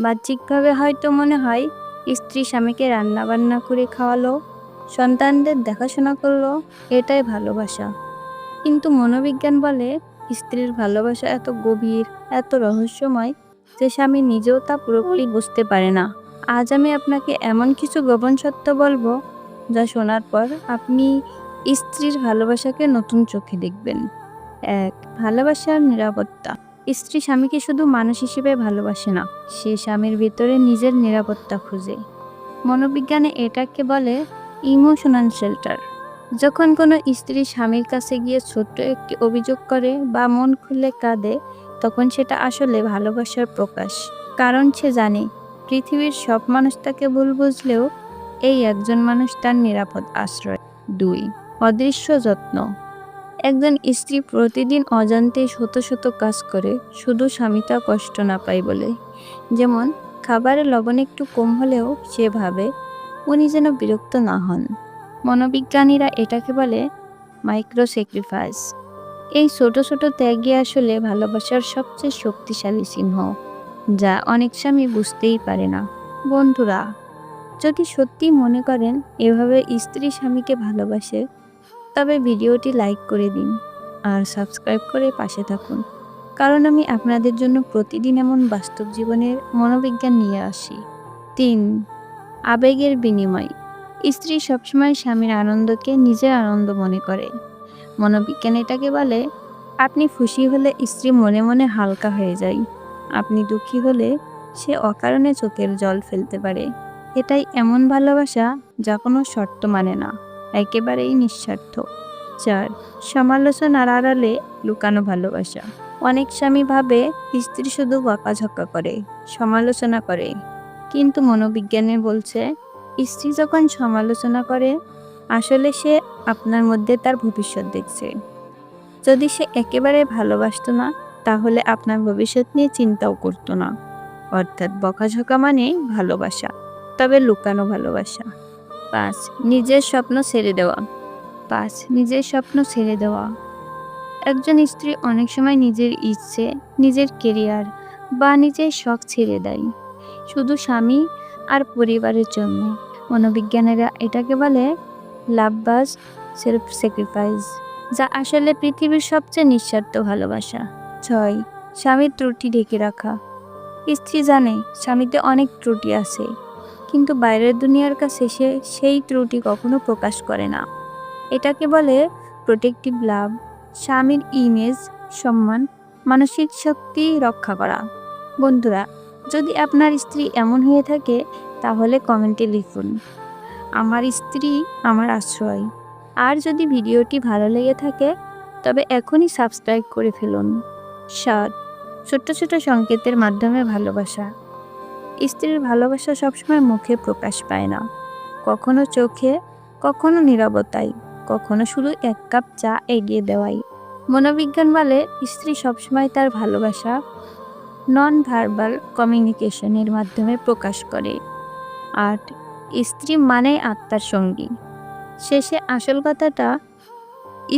বাহ্যিকভাবে হয়তো মনে হয় স্ত্রী স্বামীকে রান্না বান্না করে খাওয়ালো, সন্তানদের দেখাশোনা করল, এটাই ভালোবাসা। কিন্তু মনোবিজ্ঞান বলে স্ত্রীর ভালোবাসা এত গভীর, এত রহস্যময় যে স্বামী নিজেও তা পুরোপুরি বুঝতে পারে না। আজ আমি আপনাকে এমন কিছু গোপন সত্য বলব যা শোনার পর আপনি স্ত্রীর ভালোবাসাকে নতুন চোখে দেখবেন। এক, ভালোবাসার নিরাপত্তা। স্ত্রী স্বামীকে শুধু মানুষ হিসেবে ভালোবাসে না, সে স্বামীর ভিতরে নিজের নিরাপত্তা খুঁজে। মনোবিজ্ঞানে এটাকে বলে ইমোশনাল শেল্টার। যখন কোনো স্ত্রী স্বামীর কাছে গিয়ে ছোট্ট একটি অভিযোগ করে বা মন খুলে কাঁদে, তখন সেটা আসলে ভালোবাসার প্রকাশ। কারণ সে জানে, পৃথিবীর সব মানুষ তাকে ভুল বুঝলেও এই একজন মানুষ তার নিরাপদ আশ্রয়। দুই, অদৃশ্য যত্ন। একজন স্ত্রী প্রতিদিন অজান্তে শত শত কাজ করে, শুধু স্বামীটা কষ্ট না পায় বলে। যেমন খাবারে লবণ একটু কম হলেও সে ভাবে, উনি যেন বিরক্ত না হন। মনোবিজ্ঞানীরা এটাকে বলে মাইক্রো স্যাক্রিফাইস এই ছোট ছোট ত্যাগই আসলে ভালোবাসার সবচেয়ে শক্তিশালী চিহ্ন, যা অনেক স্বামী বুঝতেই পারে না। বন্ধুরা, যদি সত্যি মনে করেন, এভাবে স্ত্রী স্বামীকে ভালোবাসে তবে ভিডিওটি লাইক করে দিন আর সাবস্ক্রাইব করে পাশে থাকুন। কারণ আমি আপনাদের জন্য প্রতিদিন এমন বাস্তব জীবনের মনোবিজ্ঞান নিয়ে আসি। তিন, আবেগের বিনিময়। স্ত্রী সবসময় স্বামীর আনন্দকে নিজের আনন্দ মনে করে। মনোবিজ্ঞান এটাকে বলে, আপনি খুশি হলে স্ত্রী মনে মনে হালকা হয়ে যায়। আপনি দুঃখী হলে সে অকারণে চোখের জল ফেলতে পারে। এটাই এমন ভালোবাসা যা কোনো শর্ত মানে না। একেবারেই নিঃস্বার্থ। চার সমালোচনার আড়ালে লুকানো ভালোবাসা। অনেক স্বামী ভাবে স্ত্রী শুধু বকাঝকা করে, সমালোচনা করে। কিন্তু মনোবিজ্ঞানে বলছে, স্ত্রী যখন সমালোচনা করে, আসলে সে আপনার মধ্যে তার ভবিষ্যৎ দেখছে। যদি সে একেবারে ভালোবাসতো না, তাহলে আপনার ভবিষ্যৎ নিয়ে চিন্তাও করতো না। অর্থাৎ বকাঝকা মানে ভালোবাসা, তবে লুকানো ভালোবাসা। পাঁচ, নিজের স্বপ্ন ছেড়ে দেওয়া। পাঁচ, নিজের স্বপ্ন ছেড়ে দেওয়া। একজন স্ত্রী অনেক সময় নিজের ইচ্ছে, নিজের কেরিয়ার বা নিজের শখ ছেড়ে দেয়। শুধু স্বামী আর পরিবারের জন্য। মনোবিজ্ঞানীরা এটাকে বলে লাভবাজ সেলফ স্যাক্রিফাইস, যা আসলে পৃথিবীর সবচেয়ে নিঃস্বার্থ ভালোবাসা। ছয়, স্বামীর ত্রুটি ঢেকে রাখা। স্ত্রী জানে স্বামীতে অনেক ত্রুটি আছে। কিন্তু বাইরের দুনিয়ার কাছে সে সেই ত্রুটি কখনো প্রকাশ করে না। এটাকে বলে প্রোটেক্টিভ লাভ স্বামীর ইমেজ সম্মান, মানসিক শক্তি রক্ষা করা। বন্ধুরা, যদি আপনার স্ত্রী এমন হয়ে থাকে, তাহলে কমেন্টে লিখুন। আমার স্ত্রী আমার আশ্রয়। আর যদি ভিডিওটি ভালো লেগে থাকে, তবে এখনই সাবস্ক্রাইব করে ফেলুন। সাত, ছোট্ট ছোট সংকেতের মাধ্যমে ভালোবাসা। স্ত্রীর ভালোবাসা সবসময় মুখে প্রকাশ পায় না। কখনো চোখে, কখনো নীরবতায়, কখনো শুধু এক কাপ চা এগিয়ে দেওয়াই মনোবিজ্ঞান বলে স্ত্রী সবসময় তার ভালোবাসা নন ভার্বাল কমিউনিকেশনের মাধ্যমে প্রকাশ করে। আট স্ত্রী মানে আত্মার সঙ্গী। শেষে আসল কথাটা,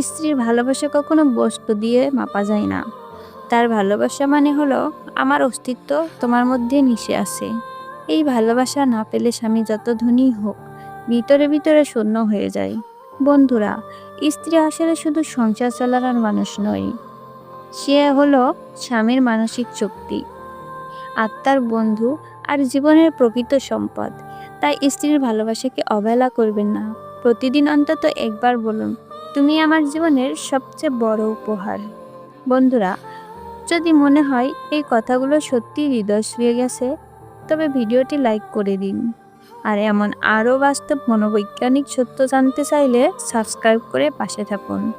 স্ত্রীর ভালোবাসা কখনো বস্তু দিয়ে মাপা যায় না। তার ভালোবাসা মানে হলো, আমার অস্তিত্ব তোমার মধ্যে মিশে আছে। এই ভালোবাসা না পেলে স্বামী যত ধনী হোক, ভিতরে ভিতরে শূন্য হয়ে যায়। বন্ধুরা, স্ত্রী আসলে শুধু সংসার চালানোর মানুষ নয়, সে হলো স্বামীর মানসিক শক্তি, আত্মার বন্ধু আর জীবনের প্রকৃত সম্পদ। তাই স্ত্রীর ভালোবাসাকে অবহেলা করবেন না। প্রতিদিন অন্তত একবার বলুন, তুমি আমার জীবনের সবচেয়ে বড় উপহার। বন্ধুরা যদি মনে হয় এই কথাগুলো সত্যি হৃদয় ছুঁয়ে গেছে, তবে ভিডিওটি লাইক করে দিন। আর এমন আরও বাস্তব মনোবৈজ্ঞানিক সত্য জানতে চাইলে সাবস্ক্রাইব করে পাশে থাকুন।